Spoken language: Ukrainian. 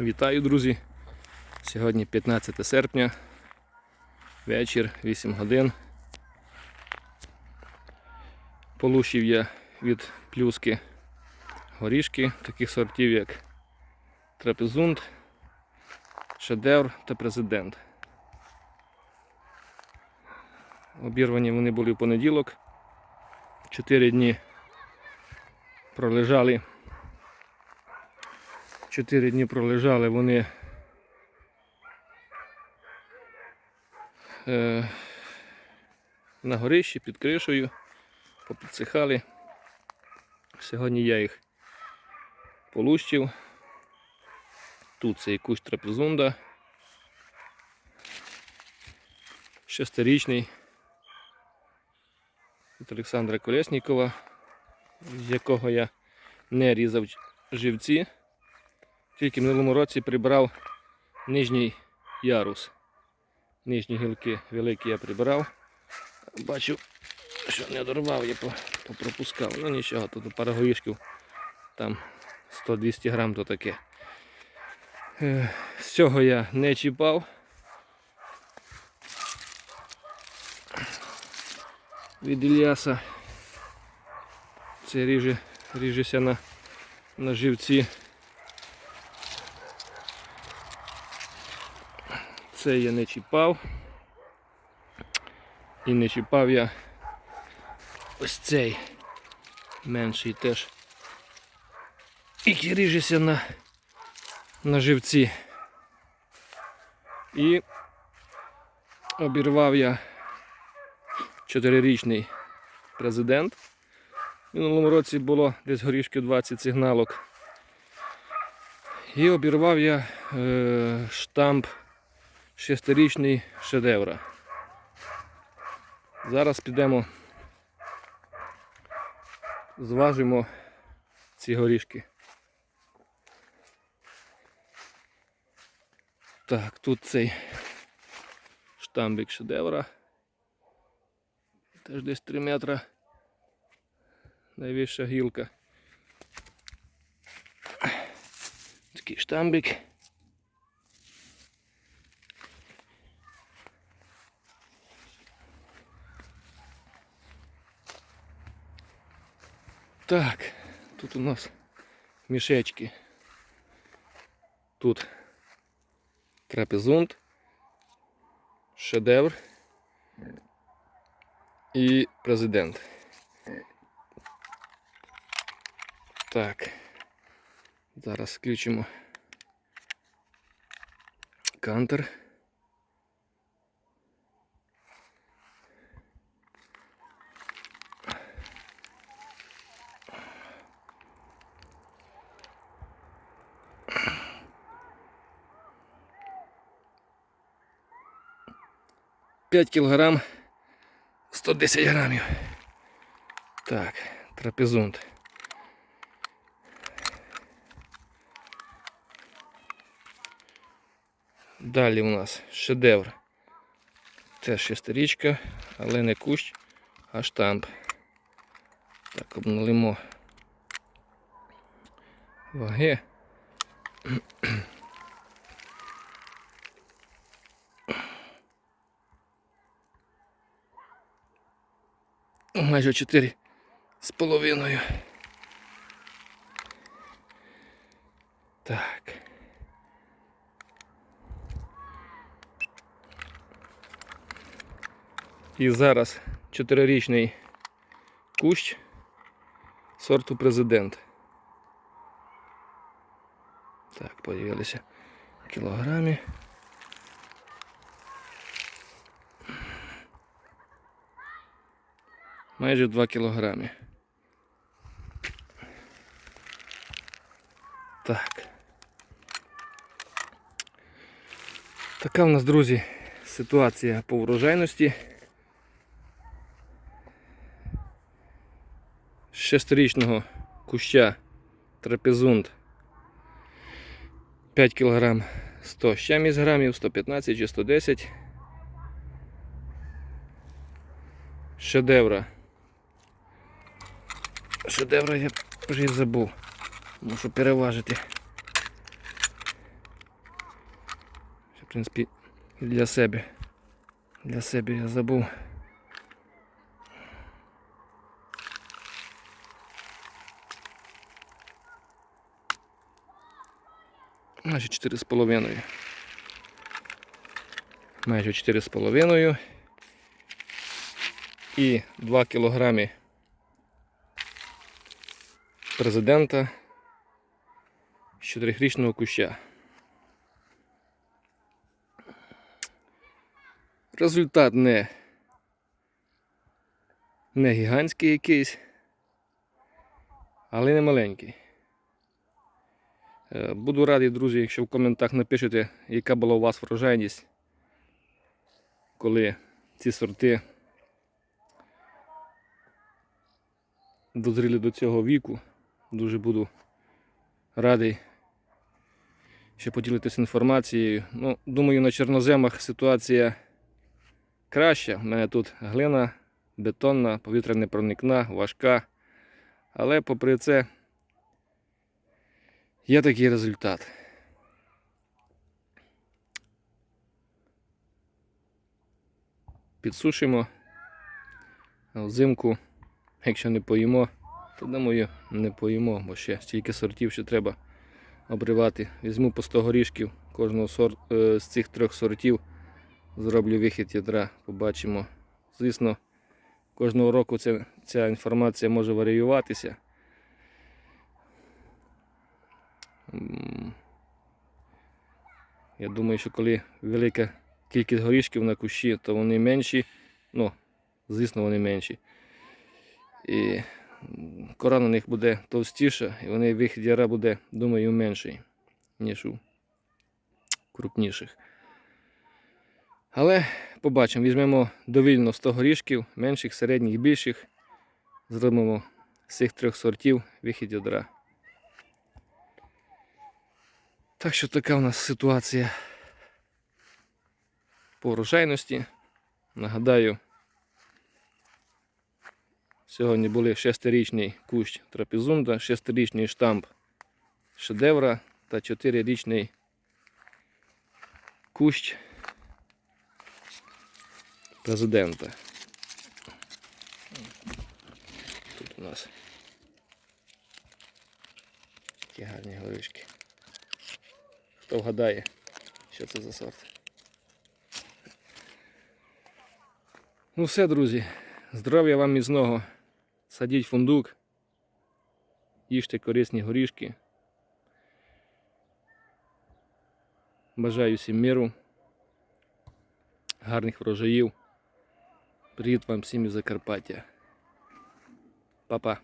Вітаю, друзі! Сьогодні 15 серпня, вечір, 8 годин. Полущив я від плюски горішки, таких сортів, як трапезунд, шедевр та президент. Обірвані вони були в понеділок. Чотири дні пролежали. Чотири дні пролежали вони е, на горищі під кришею, попідсихали. Сьогодні я їх полущив. Тут цей кущ трапезунда. Шестирічний від Олександра Колеснікова, з якого я не різав живці. Тільки в минулому році прибрав нижній ярус. Нижні гілки великі я прибрав. Бачу, що не дорвав, я попропускав. Ну нічого, тут пара горішків, там 100-200 грам то таке. Е, З цього я не чіпав. Від Ільяса. Це ріже, ріжеся на, на живці. Це я не чіпав. І не чіпав я ось цей менший теж. Який ріжеться на, на живці. І обірвав я чотирирічний президент. Минулому році було десь горішки 20 сигналок. І обірвав я е, штамп шестирічний шедевра. Зараз підемо, зважимо ці горішки. Так, тут цей штамбик шедевра. Теж десь 3 метри. Найвища гілка. Такий штамбик. Так, тут у нас мішечки. Тут трапезунд, шедевр і президент. Так. Зараз включимо кантер. П'ять кілограм 110 грамів. Так, трапезунд. Далі у нас шедевр. Теж шестирічка, але не кущ, а штамп. Так, обналимо ваги. Майже 4 з половиною. Так. І зараз чотирирічний кущ сорту президент. Так, подивилися кілограмі. Майже 2 кілограми. Так. Така в нас, друзі, ситуація по врожайності. З Шестирічного куща трапезунд 5 кг 100 з чимось грамів, 115 чи 110. Шедевра. Шедевра я вже забув. Мушу переважити. В принципі, для себе. Для себе я забув. Майже 4,5. Майже 4,5. І 2 кілограми президента з 4-річного куща. Результат не, не гігантський якийсь, але не маленький. Е, Буду радий, друзі, якщо в коментах напишете, яка була у вас врожайність, коли ці сорти дозріли до цього віку. Дуже буду радий, ще поділитися інформацією. Ну, думаю, на чорноземах ситуація краща. У мене тут глина бетонна, повітря не проникна, важка. Але попри це є такий результат. Підсушимо взимку, якщо не поїмо, то думаю, не поїмо, бо ще стільки сортів ще треба обривати. Візьму по 100 горішків кожного сор... е, з цих трьох сортів. Зроблю вихід ядра, побачимо. Звісно, кожного року ця, ця інформація може варіюватися. Я думаю, що коли велика кількість горішків на кущі, то вони менші. Ну, звісно, вони менші. І м, кора на них буде товстіша, і вони вихід яра буде, думаю, менший, ніж у крупніших. Але побачимо, візьмемо довільно 100 горішків, менших, середніх, більших. Зробимо з цих трьох сортів вихід ядра. Так що така у нас ситуація по врожайності. Нагадаю, сьогодні були шестирічний кущ трапезунда, шестирічний штамп шедевра та чотирирічний кущ президента. Тут у нас такі гарні горішки. Хто вгадає, що це за сорт? Ну все, друзі. Здоров'я вам міцного. Садіть фундук. Їжте корисні горішки. Бажаю всім миру. Гарних врожаїв. Привіт вам всім із Закарпаття. Па-па.